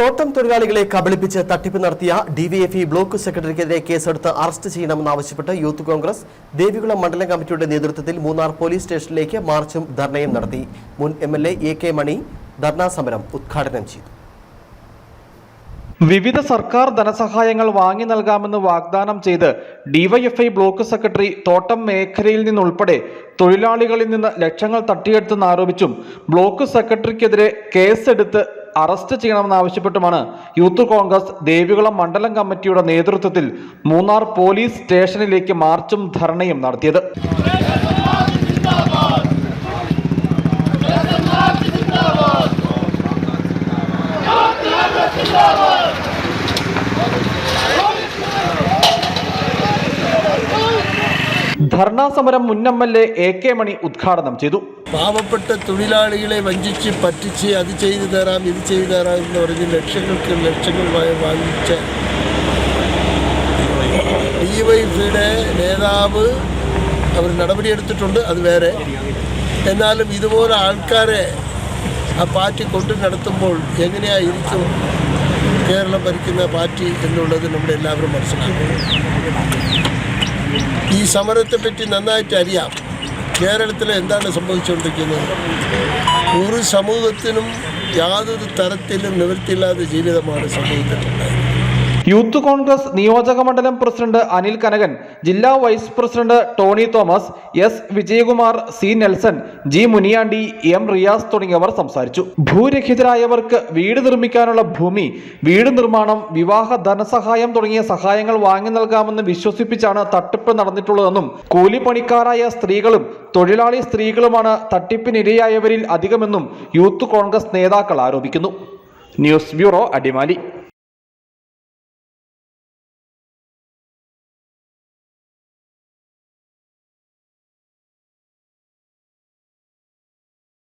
തോട്ടം തൊഴിലാളികളെ കബളിപ്പിച്ച് തട്ടിപ്പ് നടത്തിയ ഡിവൈഎഫ്ഇ ബ്ലോക്ക് സെക്രട്ടറിക്കെതിരെ കേസെടുത്ത് അറസ്റ്റ് ചെയ്യണമെന്നാവശ്യപ്പെട്ട് യൂത്ത് കോൺഗ്രസ് ദേവികുളം മണ്ഡലം കമ്മിറ്റിയുടെ നേതൃത്വത്തിൽ മൂന്നാർ പോലീസ് സ്റ്റേഷനിലേക്ക് മാർച്ചും ധർണയും നടത്തി. മുൻ M L A K Mani dharna സമരം ഉദ്ഘാടനം ചെയ്തു. വിവിധ സർക്കാർ ധനസഹായങ്ങൾ വാങ്ങി നൽകാമെന്ന് വാഗ്ദാനം ചെയ്ത് ഡിവൈഎഫ്ഐ ബ്ലോക്ക് സെക്രട്ടറി തോട്ടം മേഖലയിൽ നിന്നുൾപ്പെടെ തൊഴിലാളികളിൽ നിന്ന് ലക്ഷങ്ങൾ തട്ടിയെടുത്തെന്ന് ആരോപിച്ചും ബ്ലോക്ക് സെക്രട്ടറിക്കെതിരെ കേസെടുത്ത് അറസ്റ്റ് ചെയ്യണമെന്നാവശ്യപ്പെട്ടുമാണ് യൂത്ത് കോൺഗ്രസ് ദേവികുളം മണ്ഡലം കമ്മിറ്റിയുടെ നേതൃത്വത്തിൽ മൂന്നാർ പോലീസ് സ്റ്റേഷനിലേക്ക് മാർച്ചും ധർണയും നടത്തിയത്. ധർണാ സമരം മുൻ M L A A K Mani ഉദ്ഘാടനം ചെയ്തു. പാവപ്പെട്ട തൊഴിലാളികളെ വഞ്ചിച്ച് പറ്റിച്ച് അത് ചെയ്തു തരാം ഇത് ചെയ്തു തരാം എന്ന് പറഞ്ഞ് ലക്ഷങ്ങൾക്ക് ലക്ഷങ്ങൾ വാങ്ങിച്ച ഡിവൈഫിയുടെ നേതാവ് അവർ നടപടിയെടുത്തിട്ടുണ്ട് അത് വേറെ. എന്നാലും ഇതുപോലെ ആൾക്കാരെ ആ പാർട്ടി കൊണ്ടു നടത്തുമ്പോൾ എങ്ങനെയായിരിക്കും കേരളം ഭരിക്കുന്ന പാർട്ടി എന്നുള്ളത് നമ്മുടെ എല്ലാവരും മനസ്സിലാക്കും ഈ സമരത്തെപ്പറ്റി നന്നായിട്ട് അറിയാം. കേരളത്തിൽ എന്താണ് സംഭവിച്ചുകൊണ്ടിരിക്കുന്നത്? ഒരു സമൂഹത്തിനും യാതൊരു തരത്തിലും നിവൃത്തിയില്ലാത്ത ജീവിതമാണ് സമൂഹത്തിലുണ്ടായത്. യൂത്ത് കോൺഗ്രസ് നിയോജക മണ്ഡലം പ്രസിഡന്റ് അനിൽ കനകൻ ജില്ലാ vice president Tony Thomas S Vijayakumar C Nelson G Muniyandi M Riyas തുടങ്ങിയവർ സംസാരിച്ചു. ഭൂരഹിതരായവർക്ക് വീട് നിർമ്മിക്കാനുള്ള ഭൂമി വീട് നിർമ്മാണം വിവാഹ ധനസഹായം തുടങ്ങിയ സഹായങ്ങൾ വാങ്ങി നൽകാമെന്ന് വിശ്വസിപ്പിച്ചാണ് തട്ടിപ്പ് നടന്നിട്ടുള്ളതെന്നും കൂലിപ്പണിക്കാരായ സ്ത്രീകളും തൊഴിലാളി സ്ത്രീകളുമാണ് തട്ടിപ്പിനിരയായവരിൽ അധികമെന്നും യൂത്ത് കോൺഗ്രസ് നേതാക്കൾ ആരോപിക്കുന്നു. News bureau Adimali.